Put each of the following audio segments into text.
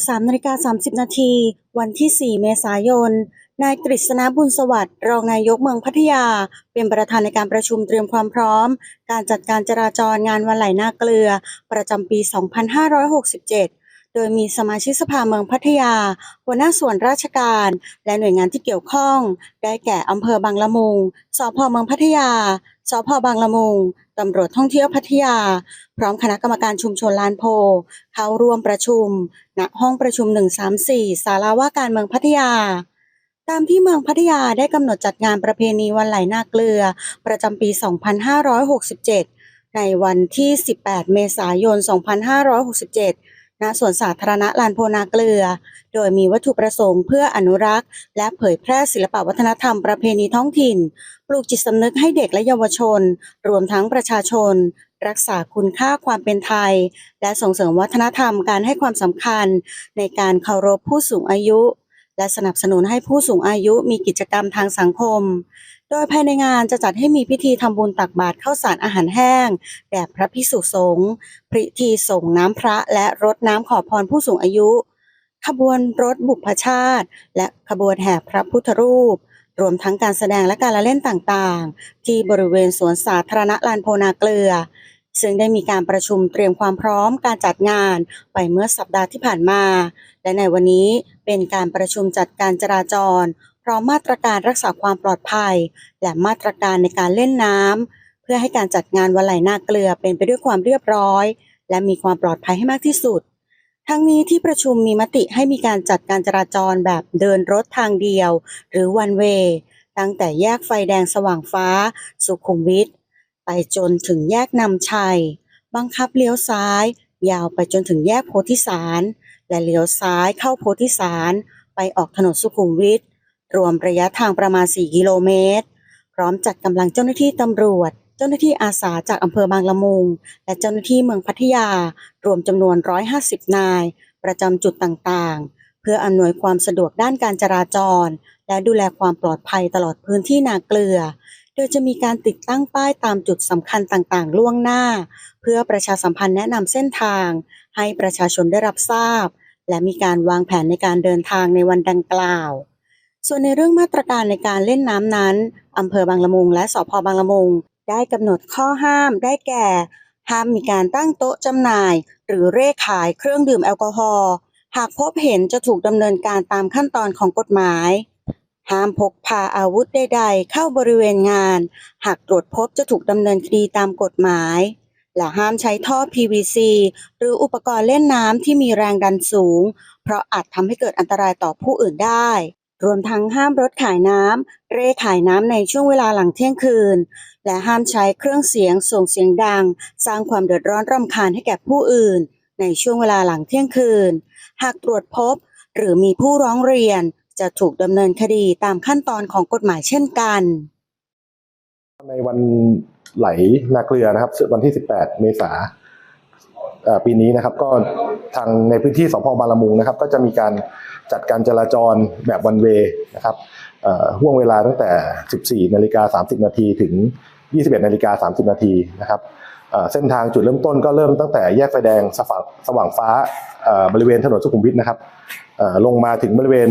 13นาฬิกา30 นาที วันที่ 4 เมษายน นายกฤษณบุญสวัสดิ์ รองนายกเมืองพัทยา เป็นประธานในการประชุมเตรียมความพร้อม การจัดการจราจรงานวันไหลนาเกลือ ประจำปี 2567 โดยมีสมาชิกสภาเมืองพัทยา หัวหน้าส่วนราชการ และหน่วยงานที่เกี่ยวข้อง ได้แก่อำเภอบางละมุง สพเมืองพัทยา สพบางละมุงตำรวจท่องเที่ยวพัทยา พร้อมคณะกรรมการชุมชนลานโพ เข้าร่วมประชุม ณ ห้องประชุม 134 ศาลาว่าการเมืองพัทยา ตามที่เมืองพัทยาได้กำหนดจัดงานประเพณีวันไหลนาเกลือ ประจำปี 2567 ในวันที่ 18 เมษายน 2567 ณสวนสาธารณะลานโพนาเกลือ โดยมีวัตถุประสงค์เพื่ออนุรักษ์ และเผยแพร่ศิลปวัฒนธรรมประเพณีท้องถิ่น ปลูกจิตสำนึกให้เด็กและเยาวชน รวมทั้งประชาชน รักษาคุณค่าความเป็นไทย และส่งเสริมวัฒนธรรมการให้ความสำคัญ ในการเคารพผู้สูงอายุ และสนับสนุนให้ผู้สูงอายุมีกิจกรรมทางสังคม โดยภายในงานจะจัดให้มีพิธีทำบุญตักบาตรข้าวสารอาหารแห้งแด่พระภิกษุสงฆ์พิธีส่งน้ำพระและรดน้ำขอพรผู้สูงอายุ ขบวนรถบุพชาติ และขบวนแห่พระพุทธรูป รวมทั้งการแสดงและการละเล่นต่างๆ ที่บริเวณสวนสาธารณะลานโพนาเกลือ ซึ่งได้มีการประชุมเตรียมความพร้อมการจัดงานไปเมื่อสัปดาห์ที่ผ่านมา และในวันนี้เป็นการประชุมจัดการจราจร พร้อมมาตรการรักษาความปลอดภัย และมาตรการในการเล่นน้ำเพื่อให้การจัดงานวันไหลนาเกลือเป็นไปด้วยความเรียบร้อย และมีความปลอดภัยให้มากที่สุด ทั้งนี้ที่ประชุมมีมติให้มีการจัดการจราจรแบบเดินรถทางเดียว หรือ one way ตั้งแต่แยกไฟแดงสว่างฟ้า สุขุมวิท ไปจนถึงแยกนำชัย บังคับเลี้ยวซ้าย ยาวไปจนถึงแยกโพธิสาร และเลี้ยวซ้ายเข้าโพธิสาร ไปออกถนนสุขุมวิทรวมระยะทางประมาณ 4 กิโลเมตร พร้อมจัดกำลังเจ้าหน้าที่ตำรวจ เจ้าหน้าที่อาสาจากอำเภอบางละมุง และเจ้าหน้าที่เมืองพัทยา รวมจำนวน 150 นาย ประจำจุดต่างๆ เพื่ออำนวยความสะดวกด้านการจราจร และดูแลความปลอดภัยตลอดพื้นที่นาเกลือ ดยจะมีการติดตั้งป้ายตามจุดสำคัญต่างๆ ล่วงหน้า เพื่อประชาสัมพันธ์แนะนำเส้นทาง ให้ประชาชนได้รับทราบ และมีการวางแผนในการเดินทางในวันดังกล่าว ส่วนในเรื่องมาตรการในการเล่นน้ำนั้นอำเภอบางละมุงและสพบางละมุง ได้กำหนดข้อห้ามได้แก่ ห้ามมีการตั้งโต๊ะจำหน่าย หรือเร่ขายเครื่องดื่มแอลกอฮอล์หากพบเห็นจะถูกดำเนินการตามขั้นตอนของกฎหมาย ห้ามพกพาอาวุธใดๆ เข้าบริเวณงาน หากตรวจพบจะถูกดำเนินคดีตามกฎหมาย และห้ามใช้ท่อ PVC หรืออุปกรณ์เล่นน้ำที่มีแรงดันสูง เพราะอาจทำให้เกิดอันตรายต่อผู้อื่นได้ รวมทั้งห้ามรถขายน้ำเร่ขายน้ำในช่วงเวลาหลังเที่ยงคืน และห้ามใช้เครื่องเสียงส่งเสียงดัง สร้างความเดือดร้อนรำคาญให้แก่ผู้อื่น ในช่วงเวลาหลังเที่ยงคืน หากตรวจพบหรือมีผู้ร้องเรียน จะถูกดำเนินคดีตามขั้นตอนของกฎหมายเช่นกัน ในวันไหลนาเกลือนะครับ วันที่ 18 เมษาเอ่อปีนี้นะครับก็ทางในพื้นที่สพบางละมุงนะครับ ก็จะมีการจัดการจราจรแบบวันเวนะครับห่วงเวลาตั้งแต่ 14 นาฬิกา 30 นาทีถึง 21 นาฬิกา 30 นาทีนะครับเส้นทางจุดเริ่มต้นก็เริ่มตั้งแต่แยกไฟแดงสว่างสว่างฟ้าบริเวณถนนสุขุมวิทนะครับลงมาถึงบริเวณ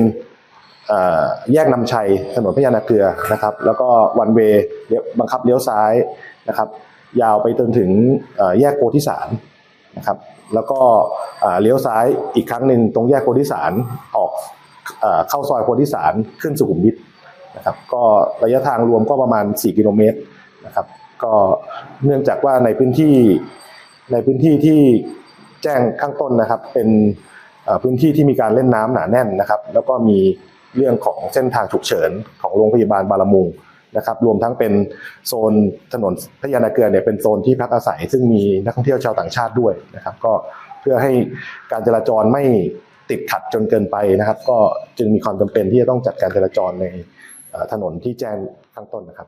แยกนำชัยถนนพญานาเกลือนะครับ แล้วก็วันเวย์บังคับเลี้ยวซ้ายนะครับ ยาวไปจนถึงแยกโพธิสารนะครับ แล้วก็เลี้ยวซ้ายอีกครั้งหนึ่งตรงแยกโพธิสารออกเอเข้าซอยโพธิสารขึ้นสุขุมวิทนะครับ ก็ระยะทางรวมก็ประมาณ 4 กิโลเมตรนะครับ ก็เนื่องจากว่าในพื้นที่ในพื้นที่ที่แจ้งข้างต้นนะครับ เป็นพื้นที่ที่มีการเล่นน้ำหนาแน่นนะครับ แล้วก็มี เรื่องของเส้นทางฉุกเฉินของโรงพยาบาลบารามุงนะครับรวมทั้งเป็นโซนถนนพญานาเกลือเนี่ยเป็นโซนที่พักอาศัย ซึ่งมีนักท่องเที่ยวชาวต่างชาติด้วยนะครับ ก็เพื่อให้การจราจรไม่ติดขัดจนเกินไปนะครับ ก็จึงมีความจำเป็นที่จะต้องจัดการจราจรในถนนที่แจ้งข้างต้นนะครับ